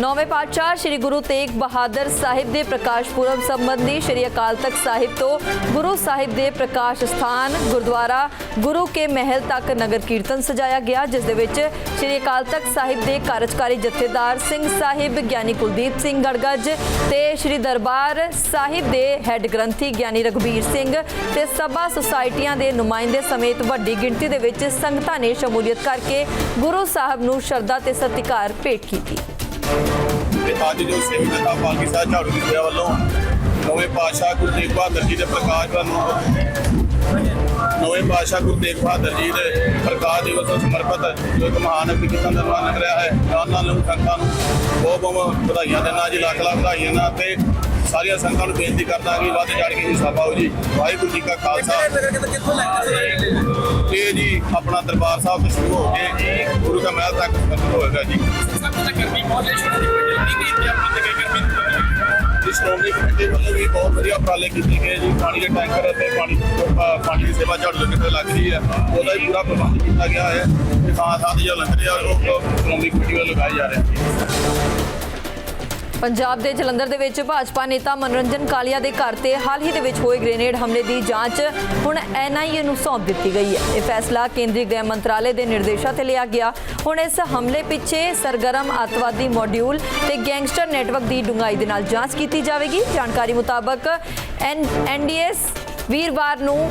ਨੌਵੇਂ ਪਾਤਸ਼ਾਹ ਸ੍ਰੀ ਗੁਰੂ ਤੇਗ ਬਹਾਦਰ ਸਾਹਿਬ ਦੇ ਪ੍ਰਕਾਸ਼ ਪੁਰਬ ਸੰਬੰਧੀ ਸ੍ਰੀ ਅਕਾਲ ਤਖਤ ਸਾਹਿਬ ਤੋਂ ਗੁਰੂ ਸਾਹਿਬ ਦੇ ਪ੍ਰਕਾਸ਼ ਸਥਾਨ ਗੁਰਦੁਆਰਾ ਗੁਰੂ ਕੇ ਮਹਿਲ ਤੱਕ ਨਗਰ ਕੀਰਤਨ ਸਜਾਇਆ ਗਿਆ, ਜਿਸ ਦੇ ਵਿੱਚ ਸ੍ਰੀ ਅਕਾਲ ਤਖਤ ਸਾਹਿਬ ਦੇ ਕਾਰਜਕਾਰੀ ਜਥੇਦਾਰ ਸਿੰਘ ਸਾਹਿਬ, ਗਿਆਨੀ ਕੁਲਦੀਪ ਸਿੰਘ ਗੜਗੱਜ ਤੇ ਸ੍ਰੀ ਦਰਬਾਰ ਸਾਹਿਬ ਦੇ ਹੈੱਡ ਗ੍ਰੰਥੀ ਗਿਆਨੀ ਰਘਬੀਰ ਸਿੰਘ ਤੇ ਸਭਾ ਸੁਸਾਇਟੀਆਂ ਦੇ ਨੁਮਾਇੰਦੇ ਸਮੇਤ ਵੱਡੀ ਗਿਣਤੀ ਦੇ ਵਿੱਚ ਸੰਗਤਾਂ ਨੇ ਸ਼ਮੂਲੀਅਤ ਕਰਕੇ ਗੁਰੂ ਸਾਹਿਬ ਨੂੰ ਸ਼ਰਧਾ ਤੇ ਸਤਿਕਾਰ ਭੇਟ ਕੀਤੀ। ਤੇ ਅੱਜ ਜੋ ਸਿੰਘ ਜਥਾ ਪਾਲਕੀ ਸਾਹਿਬ ਝਾੜੂ ਦੀ ਸੇਵਾ ਵੱਲੋਂ ਨਵੇਂ ਪਾਤਸ਼ਾਹ ਗੁਰੂ ਤੇਗ ਬਹਾਦਰ ਜੀ ਦੇ ਪ੍ਰਕਾਸ਼ ਦਾ ਨਵੇਂ ਪਾਤਸ਼ਾਹ ਗੁਰੂ ਤੇਗ ਬਹਾਦਰ ਜੀ ਦੇ ਪ੍ਰਕਾਸ਼ ਦਿਵਸ ਨੂੰ ਸਮਰਪਿਤ ਜੋ ਇੱਕ ਮਹਾਨ ਕੀਰਤਨ ਦਾ ਨਿਰਮਾਣ ਕਰ ਰਿਹਾ ਹੈ, ਨਾਲ ਨਾਲ ਨੂੰ ਸੰਗਤਾਂ ਨੂੰ ਬਹੁਤ ਬਹੁਤ ਵਧਾਈਆਂ ਦੇਣਾ ਜੀ ਲੱਖ ਲੱਖ ਵਧਾਈਆਂ ਨਾਲ ਤੇ ਸਾਰੀਆਂ ਸੰਗਤਾਂ ਨੂੰ ਬੇਨਤੀ ਕਰਦਾ ਕਿ ਵੱਧ ਚੜ੍ਹ ਕੇ ਹਿੱਸਾ ਪਾਓ ਜੀ। ਵਾਹਿਗੁਰੂ ਜੀ ਕਾ ਖਾਲਸਾ। ਇਹ ਜੀ ਆਪਣਾ ਦਰਬਾਰ ਸਾਹਿਬ ਤੋਂ ਸ਼ੁਰੂ ਹੋ ਕੇ ਗੁਰੂ ਦਾ ਮਹਿਲ ਤੱਕ ਖਤਮ ਹੋਏਗਾ ਜੀ। ਇਸ ਸ਼੍ਰੋਮਣੀ ਕਮੇਟੀ ਵੱਲੋਂ ਵੀ ਬਹੁਤ ਵਧੀਆ ਉਪਰਾਲੇ ਕੀਤੇ ਗਏ ਜੀ। ਪਾਣੀ ਦੇ ਟੈਂਕਰ ਅਤੇ ਪਾਣੀ ਪਾਣੀ ਦੀ ਸੇਵਾ ਝਾੜੂ ਲੱਗੇ ਤੇ ਲੱਗ ਰਹੀ ਹੈ। ਉਹਦਾ ਵੀ ਪੂਰਾ ਪ੍ਰਬੰਧ ਕੀਤਾ ਗਿਆ ਹੈ। ਤੇ ਥਾਂ ਥਾਂ ਤੇ ਜੋ ਲੰਗਰ ਆ ਉਹ ਸ਼੍ਰੋਮਣੀ ਕਮੇਟੀ ਵੱਲੋਂ ਲਗਾਏ ਜਾ ਰਹੇ ਹਨ ਪੰਜਾਬ ਦੇ ਜਲੰਧਰ ਦੇ ਵਿੱਚ ਭਾਜਪਾ ਨੇਤਾ ਮਨੋਰੰਜਨ ਕਾਲੀਆ ਦੇ ਘਰ ਤੇ ਹਾਲ ਹੀ ਦੇ ਵਿੱਚ ਹੋਏ ਗ੍ਰੇਨੇਡ ਹਮਲੇ ਦੀ ਜਾਂਚ ਹੁਣ ਐਨਆਈਏ ਨੂੰ ਸੌਂਪ ਦਿੱਤੀ ਗਈ ਹੈ। ਇਹ ਫੈਸਲਾ ਕੇਂਦਰੀ ਗ੍ਰਹਿ ਮੰਤਰਾਲੇ ਦੇ ਨਿਰਦੇਸ਼ਾਂ ਤੇ ਲਿਆ ਗਿਆ। ਹੁਣ ਇਸ ਹਮਲੇ ਪਿੱਛੇ ਸਰਗਰਮ ਅੱਤਵਾਦੀ ਮੋਡਿਊਲ ਤੇ ਗੈਂਗਸਟਰ ਨੈਟਵਰਕ ਦੀ ਡੂੰਘਾਈ ਦੇ ਨਾਲ ਜਾਂਚ ਕੀਤੀ ਜਾਵੇਗੀ। ਜਾਣਕਾਰੀ ਮੁਤਾਬਕ ਐਨਡੀਐਸ ਵੀਰਵਾਰ ਨੂੰ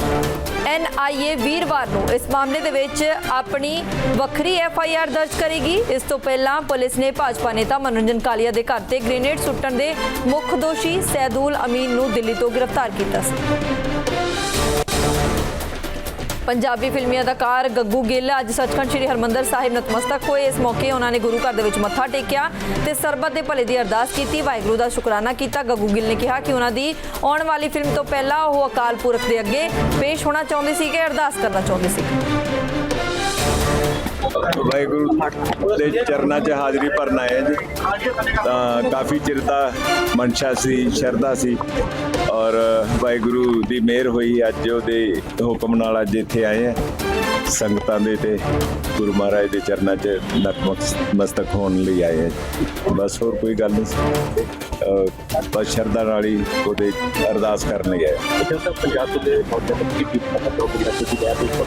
ਐਨਆਈਏ ਵੀਰਵਾਰ ਨੂੰ ਇਸ ਮਾਮਲੇ ਦੇ ਵਿੱਚ ਆਪਣੀ ਵੱਖਰੀ ਐਫਆਈਆਰ ਦਰਜ ਕਰੇਗੀ। ਇਸ ਤੋਂ ਪਹਿਲਾਂ ਪੁਲਿਸ ਨੇ ਭਾਜਪਾ ਨੇਤਾ ਮਨੋਰੰਜਨ ਕਾਲੀਆ ਦੇ ਘਰ ਤੇ ਗ੍ਰੇਨੇਡ ਸੁੱਟਣ ਦੇ ਮੁੱਖ ਦੋਸ਼ੀ ਸੈਦੂਲ ਅਮੀਨ ਨੂੰ ਦਿੱਲੀ ਤੋਂ ਗ੍ਰਿਫਤਾਰ ਕੀਤਾ ਸੀ। ਪੰਜਾਬੀ ਫਿਲਮੀ ਅਦਾਕਾਰ ਗੱਗੂ ਗਿੱਲ ਅੱਜ ਸੱਚਖੰਡ ਸ੍ਰੀ ਹਰਮੰਦਰ ਸਾਹਿਬ ਨਤਮਸਤਕ ਹੋਏ। ਇਸ ਮੌਕੇ ਉਹਨਾਂ ਨੇ ਗੁਰੂ ਘਰ ਦੇ ਵਿੱਚ ਮੱਥਾ ਟੇਕਿਆ ਤੇ ਸਰਬੱਤ ਦੇ ਭਲੇ ਦੀ ਅਰਦਾਸ ਕੀਤੀ। ਵਾਹਿਗੁਰੂ ਦਾ ਸ਼ੁਕਰਾਨਾ ਕੀਤਾ। ਗੱਗੂ ਗਿੱਲ ਨੇ ਕਿਹਾ ਕਿ ਉਹਨਾਂ ਦੀ ਆਉਣ ਵਾਲੀ ਫਿਲਮ ਤੋਂ ਪਹਿਲਾਂ ਉਹ ਅਕਾਲ ਪੁਰਖ ਦੇ ਅੱਗੇ ਪੇਸ਼ ਹੋਣਾ ਚਾਹੁੰਦੇ ਸੀ ਕਿ ਅਰਦਾਸ ਕਰਨਾ ਚਾਹੁੰਦੇ ਸੀ ਵਾਹਿਗੁਰੂ ਦੇ ਚਰਨਾਂ 'ਚ ਹਾਜ਼ਰੀ ਭਰਨ ਆਏ ਜੀ। ਤਾਂ ਕਾਫੀ ਚਿਰ ਦਾ ਮਨਸ਼ਾ ਸੀ, ਸ਼ਰਧਾ ਸੀ ਔਰ ਵਾਹਿਗੁਰੂ ਦੀ ਮਿਹਰ ਹੋਈ। ਅੱਜ ਉਹਦੇ ਹੁਕਮ ਨਾਲ ਅੱਜ ਇੱਥੇ ਆਏ ਹਾਂ ਸੰਗਤਾਂ ਦੇ ਤੇ ਗੁਰੂ ਮਹਾਰਾਜ ਦੇ ਚਰਨਾਂ 'ਚ ਨਤਮਸਤਕ ਹੋਣ ਲਈ ਆਏ ਹਾਂ ਬਸ ਹੋਰ ਕੋਈ ਗੱਲ ਨਹੀਂ। ਸੀ ਬਸ ਸ਼ਰਧਾ ਨਾਲ ਹੀ ਉਹਦੇ ਅਰਦਾਸ ਕਰਨ ਲਈ ਆਏ ਪੰਜਾਬ ਦੇ ਮੌਕੇ ਤੇ ਕੀ ਪਤਾ ਪ੍ਰੋਗਰਾਮ ਦੀ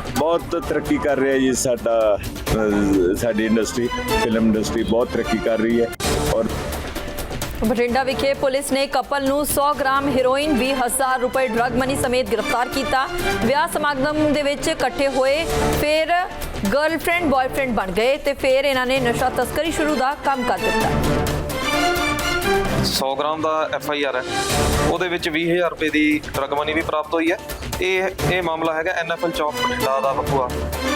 ਬਹੁਤ ਤਰੱਕੀ ਕਰ ਰਿਹਾ ਜੀ ਸਾਡਾ ਸਾਡੀ ਇੰਡਸਟਰੀ ਫਿਲਮ ਇੰਡਸਟਰੀ ਬਹੁਤ ਤਰੱਕੀ ਕਰ ਰਹੀ ਹੈ ਔਰ ਬਠਿੰਡਾ ਵਿਖੇ ਪੁਲਿਸ ਨੇ ਕਪਲ ਨੂੰ 100 ਗ੍ਰਾਮ ਹੈਰੋਇਨ 20000 ਰੁਪਏ ਡਰੱਗ ਮਨੀ ਸਮੇਤ ਗ੍ਰਿਫਤਾਰ ਕੀਤਾ। ਵਿਆਹ ਸਮਾਗਮ ਦੇ ਵਿੱਚ ਇਕੱਠੇ ਹੋਏ ਫਿਰ ਗਰਲਫ੍ਰੈਂਡ ਬॉयਫ੍ਰੈਂਡ ਬਣ ਗਏ ਤੇ ਫਿਰ ਇਹਨਾਂ ਨੇ ਨਸ਼ਾ ਤਸਕਰੀ ਸ਼ੁਰੂ ਦਾ ਕੰਮ ਕਰ ਦਿੱਤਾ। 100 ਗ੍ਰਾਮ ਦਾ ਐਫ ਆਈ ਆਰ ਹੈ। ਉਹਦੇ ਵਿੱਚ 20000 ਰੁਪਏ ਦੀ ਡਰਗ ਮਨੀ ਵੀ ਪ੍ਰਾਪਤ ਹੋਈ ਹੈ। ਇਹ ਇਹ ਮਾਮਲਾ ਹੈਗਾ ਐਨ ਐਫ ਐਲ ਚੌਕ ਬਠਿੰਡਾ ਦਾ ਬਕੂਆ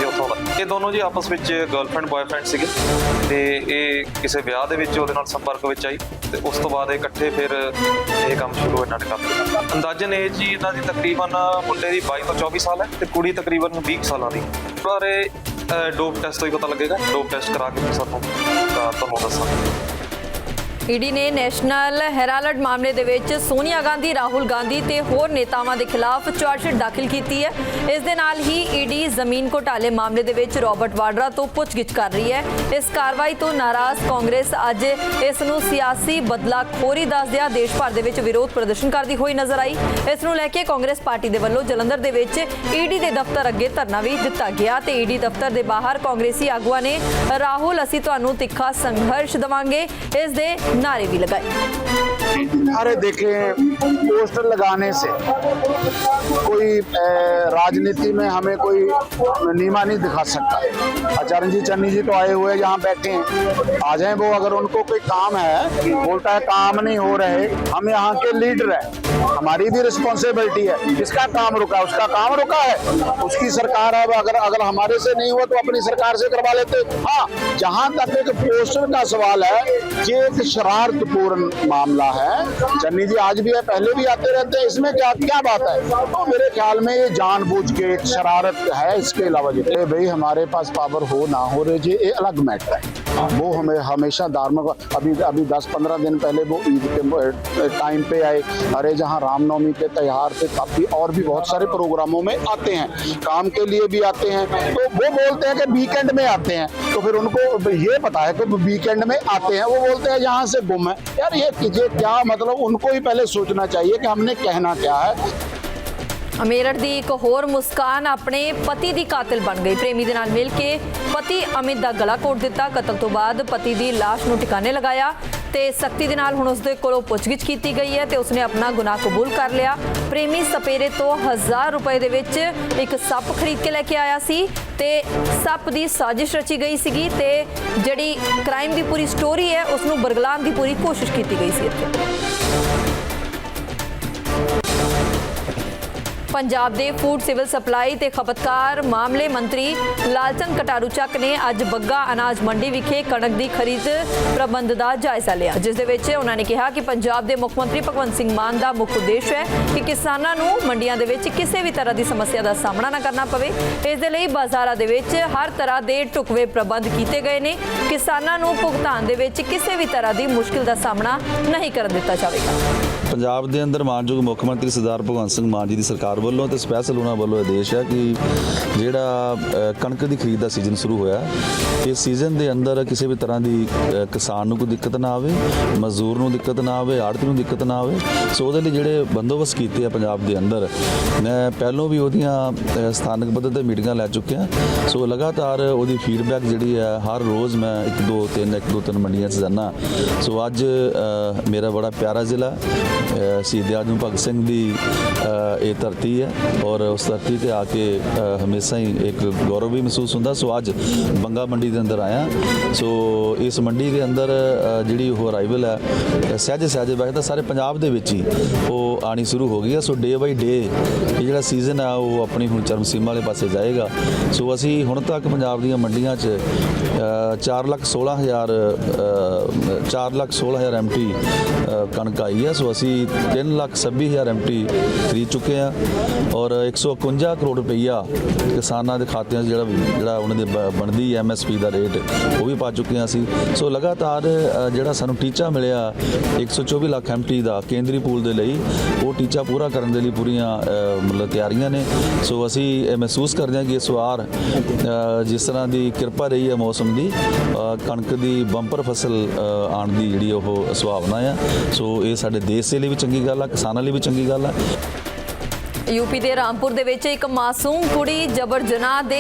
ਇਹ ਉੱਥੋਂ ਦਾ। ਇਹ ਦੋਨੋਂ ਜੀ ਆਪਸ ਵਿੱਚ ਗਰਲਫ੍ਰੈਂਡ ਬॉयਫ੍ਰੈਂਡ ਸੀਗੇ ਤੇ ਇਹ ਕਿਸੇ ਵਿਆਹ ਦੇ ਵਿੱਚ ਉਹਦੇ ਨਾਲ ਸੰਪਰਕ ਵਿੱਚ ਆਈ ਤੇ ਉਸ ਤੋਂ ਬਾਅਦ ਇਹ ਇਕੱਠੇ ਫਿਰ ਇਹ ਕੰਮ ਸ਼ੁਰੂ ਇਹਨਾਂ ਨੇ ਕਰ ਦਿੱਤਾ ਅੰਦਾਜ਼ਨ ਇਹ ਜੀ ਇਹਨਾਂ ਦੀ ਤਕਰੀਬਨ ਮੁੰਡੇ ਦੀ 22 ਤੋਂ 24 ਸਾਲ ਹੈ ਤੇ ਕੁੜੀ ਤਕਰੀਬਨ 20 ਸਾਲਾਂ ਦੀ। ਪਰ ਇਹ ਡੋਪ ਟੈਸਟ ਤੋਂ ਹੀ ਪਤਾ ਲੱਗੇਗਾ, ਡੋਪ ਟੈਸਟ ਕਰਾ ਕੇ ਫਿਰ ਸਾਨੂੰ ਤੁਹਾਨੂੰ ਦੱਸਾਂਗੇ। ਈਡੀ ਨੇ ਨੈਸ਼ਨਲ ਹੈਰਾਲਡ ਮਾਮਲੇ ਦੇ ਵਿੱਚ ਸੋਨੀਆ ਗਾਂਧੀ, ਰਾਹੁਲ ਗਾਂਧੀ ਤੇ ਹੋਰ ਨੇਤਾਵਾਂ ਦੇ ਖਿਲਾਫ ਚਾਰਜਸ਼ੀਟ ਦਾਖਲ ਕੀਤੀ ਹੈ। ਇਸ ਦੇ ਨਾਲ ਹੀ ਈਡੀ ਜ਼ਮੀਨ ਘੋਟਾਲੇ ਮਾਮਲੇ ਦੇ ਵਿੱਚ ਰਾਬਰਟ ਵਾਡਰਾ ਤੋਂ ਪੁੱਛਗਿੱਛ ਕਰ ਰਹੀ ਹੈ। ਇਸ ਕਾਰਵਾਈ ਤੋਂ ਨਾਰਾਜ਼ ਕਾਂਗਰਸ ਅੱਜ ਇਸ ਨੂੰ ਸਿਆਸੀ ਬਦਲਾਖੋਰੀ ਦੱਸਦਿਆਂ ਦੇਸ਼ ਭਰ ਦੇ ਵਿੱਚ ਵਿਰੋਧ ਪ੍ਰਦਰਸ਼ਨ ਕਰਦੀ ਹੋਈ ਨਜ਼ਰ ਆਈ। ਇਸ ਨੂੰ ਲੈ ਕੇ ਕਾਂਗਰਸ ਪਾਰਟੀ ਦੇ ਵੱਲੋਂ ਜਲੰਧਰ ਦੇ ਵਿੱਚ ਈਡੀ ਦੇ ਦਫ਼ਤਰ ਅੱਗੇ ਧਰਨਾ ਵੀ ਦਿੱਤਾ ਗਿਆ ਤੇ ਈਡੀ ਦਫ਼ਤਰ ਦੇ ਬਾਹਰ ਕਾਂਗਰਸੀ ਆਗੂਆਂ ਨੇ, ਰਾਹੁਲ, ਅਸੀਂ ਤੁਹਾਨੂੰ ਤਿੱਖਾ ਸੰਘਰਸ਼ ਦਵਾਂਗੇ। ਇਸ ਦੇ ਨਾਰੇ ਵੀ ਲਗਾਏ। अरे देखें, पोस्टर लगाने से कोई राजनीति में हमें कोई नीमा नहीं दिखा सकता। आचार्य जी, चन्नी जी तो आए हुए यहाँ बैठे हैं। आ जाए वो, अगर उनको कोई काम है, बोलता है काम नहीं हो रहे, हम यहाँ के लीडर हैं। हमारी भी रिस्पॉन्सिबिलिटी है। किसका काम रुका? उसका काम रुका है। उसकी सरकार है अगर अगर हमारे से नहीं हुआ तो अपनी सरकार से करवा लेते। हाँ जहाँ तक एक पोस्टर का सवाल है, ये एक शरारतपूर्ण मामला है। चन्नी जी, आज भी है, पहले भी आते रहते हैं, इसमें क्या क्या बात है? तो मेरे ख्याल में ये जानबूझ के एक शरारत है, इसके अलावा जो भाई, हमारे पास पावर हो ना हो रहे ये अलग मैटर है। वो हमें हमेशा धार्मिक अभी अभी दस पंद्रह दिन पहले वो ईद के टाइम पे आए। अरे जहाँ रामनवमी के त्योहार थे, काफ़ी और भी बहुत सारे प्रोग्रामों में आते हैं, काम के लिए भी आते हैं। तो वो बोलते हैं कि वीकेंड में आते हैं। तो फिर उनको ये पता है कि वीकेंड में आते हैं, वो बोलते हैं, यहाँ से गुम है। यार, ये ये क्या मतलब उनको ही पहले सोचना चाहिए कि हमने कहना क्या है ਮੇਰਠ ਦੀ ਇੱਕ ਹੋਰ ਮੁਸਕਾਨ ਆਪਣੇ ਪਤੀ ਦੀ ਕਾਤਲ ਬਣ ਗਈ। ਪ੍ਰੇਮੀ ਦੇ ਨਾਲ ਮਿਲ ਕੇ ਪਤੀ ਅਮਿਤ ਦਾ ਗਲਾ ਕੋਟ ਦਿੱਤਾ। ਕਤਲ ਤੋਂ ਬਾਅਦ ਪਤੀ ਦੀ ਲਾਸ਼ ਨੂੰ ਟਿਕਾਣੇ ਲਗਾਇਆ ਤੇ ਸਖਤੀ ਦੇ ਨਾਲ ਹੁਣ ਉਸਦੇ ਕੋਲੋਂ ਪੁੱਛਗਿੱਛ ਕੀਤੀ ਗਈ ਹੈ ਤੇ ਉਸਨੇ ਆਪਣਾ ਗੁਨਾਹ ਕਬੂਲ ਕਰ ਲਿਆ। ਪ੍ਰੇਮੀ ਸਪੇਰੇ ਤੋਂ 1000 ਰੁਪਏ ਦੇ ਵਿੱਚ ਇੱਕ ਸੱਪ ਖਰੀਦ ਕੇ ਲੈ ਕੇ ਆਇਆ ਸੀ ਤੇ ਸੱਪ ਦੀ ਸਾਜ਼ਿਸ਼ ਰਚੀ ਗਈ ਸੀਗੀ ਤੇ ਜਿਹੜੀ ਕ੍ਰਾਈਮ ਦੀ ਪੂਰੀ ਸਟੋਰੀ ਹੈ ਉਸ ਨੂੰ ਬਰਗਲਾਉਣ ਦੀ ਪੂਰੀ ਕੋਸ਼ਿਸ਼ ਕੀਤੀ ਗਈ ਸੀ ਇੱਥੇ। ਪੰਜਾਬ ਦੇ ਫੂਡ ਸਿਵਲ ਸਪਲਾਈ ਤੇ ਖਪਤਕਾਰ ਮਾਮਲੇ ਮੰਤਰੀ ਲਾਲਚੰਦ ਕਟਾਰੂ ਚੱਕ ਨੇ ਅੱਜ ਬੱਗਾ ਅਨਾਜ ਮੰਡੀ ਵਿਖੇ ਕਣਕ ਦੀ ਖਰੀਦ ਪ੍ਰਬੰਧ ਦਾ ਜਾਇਜ਼ਾ ਲਿਆ। ਜਿਸ ਦੇ ਵਿੱਚ ਉਹਨਾਂ ਨੇ ਕਿਹਾ ਕਿ ਪੰਜਾਬ ਦੇ ਮੁੱਖ ਮੰਤਰੀ ਭਗਵੰਤ ਸਿੰਘ ਮਾਨ ਦਾ ਮੁੱਖ ਉਦੇਸ਼ ਹੈ ਕਿ ਕਿਸਾਨਾਂ ਨੂੰ ਮੰਡੀਆਂ ਦੇ ਵਿੱਚ ਕਿਸੇ ਵੀ ਤਰ੍ਹਾਂ ਦੀ ਸਮੱਸਿਆ ਦਾ ਸਾਹਮਣਾ ਨਾ ਕਰਨਾ ਪਵੇ। ਇਸ ਦੇ ਲਈ ਬਾਜ਼ਾਰਾਂ ਦੇ ਵਿੱਚ ਹਰ ਤਰ੍ਹਾਂ ਦੇ ਢੁਕਵੇਂ ਪ੍ਰਬੰਧ ਕੀਤੇ ਗਏ ਨੇ। ਕਿਸਾਨਾਂ ਨੂੰ ਭੁਗਤਾਨ ਦੇ ਵਿੱਚ ਕਿਸੇ ਵੀ ਤਰ੍ਹਾਂ ਦੀ ਮੁਸ਼ਕਿਲ ਦਾ ਸਾਹਮਣਾ ਨਹੀਂ ਕਰਨ ਦਿੱਤਾ ਜਾਵੇਗਾ। ਪੰਜਾਬ ਦੇ ਅੰਦਰ ਮਾਨਯੋਗ ਮੁੱਖ ਮੰਤਰੀ ਸਰਦਾਰ ਭਗਵੰਤ ਸਿੰਘ ਮਾਨ ਜੀ ਦੀ ਸਰਕਾਰ ਵੱਲੋਂ ਤੇ ਸਪੈਸ਼ਲ ਉਹਨਾਂ ਵੱਲੋਂ ਆਦੇਸ਼ ਹੈ ਕਿ ਜਿਹੜਾ ਕਣਕ ਦੀ ਖਰੀਦ ਦਾ ਸੀਜ਼ਨ ਸ਼ੁਰੂ ਹੋਇਆ ਇਸ ਸੀਜ਼ਨ ਦੇ ਅੰਦਰ ਕਿਸੇ ਵੀ ਤਰ੍ਹਾਂ ਦੀ ਕਿਸਾਨ ਨੂੰ ਕੋਈ ਦਿੱਕਤ ਨਾ ਆਵੇ ਮਜ਼ਦੂਰ ਨੂੰ ਦਿੱਕਤ ਨਾ ਆਵੇ ਆੜਤੀ ਨੂੰ ਦਿੱਕਤ ਨਾ ਆਵੇ ਸੋ ਉਹਦੇ ਲਈ ਜਿਹੜੇ ਬੰਦੋਬਸਤ ਕੀਤੇ ਆ ਪੰਜਾਬ ਦੇ ਅੰਦਰ ਮੈਂ ਪਹਿਲੋਂ ਵੀ ਉਹਦੀਆਂ ਸਥਾਨਕ ਪੱਧਰ ਤੇ ਮੀਟਿੰਗਾਂ ਲੈ ਚੁੱਕਿਆ ਸੋ ਲਗਾਤਾਰ ਉਹਦੀ ਫੀਡਬੈਕ ਜਿਹੜੀ ਹੈ ਹਰ ਰੋਜ਼ ਮੈਂ ਇੱਕ ਦੋ ਤਿੰਨ ਇੱਕ ਦੋ ਤਿੰਨ ਮੰਡੀਆਂ 'ਚ ਜਾਂਦਾ। ਸੋ ਅੱਜ ਮੇਰਾ ਬੜਾ ਪਿਆਰਾ ਜ਼ਿਲ੍ਹਾ ਅ, ਸ਼ਹੀਦ ਆਜਮ ਭਗਤ ਸਿੰਘ ਦੀ ਇਹ ਧਰਤੀ ਹੈ ਔਰ ਉਸ ਧਰਤੀ ਤੇ ਆ ਕੇ ਹਮੇਸ਼ਾ ਹੀ ਇੱਕ ਗੌਰਵ ਵੀ ਮਹਿਸੂਸ ਹੁੰਦਾ। ਸੋ ਅੱਜ ਬੰਗਾ ਮੰਡੀ ਦੇ ਅੰਦਰ ਆਇਆ। ਸੋ ਇਸ ਮੰਡੀ ਦੇ ਅੰਦਰ ਜਿਹੜੀ ਉਹ ਅਰਾਈਵਲ ਹੈ ਸਹਿਜੇ ਸਹਿਜੇ ਵੈਸੇ ਤਾਂ ਸਾਰੇ ਪੰਜਾਬ ਦੇ ਵਿੱਚ ਹੀ ਉਹ ਆਣੀ ਸ਼ੁਰੂ ਹੋ ਗਈ ਹੈ। ਸੋ ਡੇ ਬਾਈ ਡੇ ਇਹ ਜਿਹੜਾ ਸੀਜ਼ਨ ਆ, ਉਹ ਆਪਣੀ ਹੁਣ ਚਰਮ ਸੀਮਾ ਵਾਲੇ ਪਾਸੇ ਜਾਏਗਾ। ਸੋ ਅਸੀਂ ਹੁਣ ਤੱਕ ਪੰਜਾਬ ਦੀਆਂ ਮੰਡੀਆਂ 'ਚ 4 ਲੱਖ 16 ਹਜ਼ਾਰ 4 ਲੱਖ 16 ਹਜ਼ਾਰ ਐਮਟੀ ਕਣਕ ਆਈ ਹੈ। ਸੋ ਅਸੀਂ 3 ਲੱਖ 26 ਹਜ਼ਾਰ ਐਮਟੀ ਖਰੀਦ ਚੁੱਕੇ ਆ ਔਰ 151 ਕਰੋੜ ਰੁਪਈਆ ਕਿਸਾਨਾਂ ਦੇ ਖਾਤਿਆਂ 'ਚ ਜਿਹੜਾ ਜਿਹੜਾ ਉਹਨਾਂ ਦੇ ਬ- ਬਣਦੀ ਐਮਐਸਪੀ ਦਾ ਰੇਟ ਉਹ ਵੀ ਪਾ ਚੁੱਕੇ ਆ ਅਸੀਂ। ਸੋ ਲਗਾਤਾਰ ਜਿਹੜਾ ਸਾਨੂੰ ਟੀਚਾ ਮਿਲਿਆ 124 ਲੱਖ ਐਮਟੀ ਦਾ ਕੇਂਦਰੀ ਪੂਲ ਦੇ ਲਈ ਉਹ ਟੀਚਾ ਪੂਰਾ ਕਰਨ ਦੇ ਲਈ ਪੂਰੀਆਂ ਮਤਲਬ ਤਿਆਰੀਆਂ ਨੇ। ਸੋ ਅਸੀਂ ਇਹ ਮਹਿਸੂਸ ਕਰਦੇ ਹਾਂ ਕਿ ਇਸ ਵਾਰ ਜਿਸ ਤਰ੍ਹਾਂ ਦੀ ਕਿਰਪਾ ਰਹੀ ਹੈ ਮੌਸਮ ਦੀ ਕਣਕ ਦੀ ਬੰਪਰ ਫਸਲ ਅ, ਆਉਣ ਦੀ ਜਿਹੜੀ ਉਹ ਸੰਭਾਵਨਾ ਆ। ਸੋ ਇਹ ਸਾਡੇ ਦੇਸ਼ ਦੇ ਲਈ ਵੀ ਚੰਗੀ ਗੱਲ ਆ ਕਿਸਾਨਾਂ ਲਈ ਵੀ ਚੰਗੀ ਗੱਲ ਆ। ਯੂਪੀ ਦੇ ਰਾਮਪੁਰ ਦੇ ਵਿੱਚ ਇੱਕ ਮਾਸੂਮ ਕੁੜੀ ਜਬਰ ਜਨਾਹ ਦੇ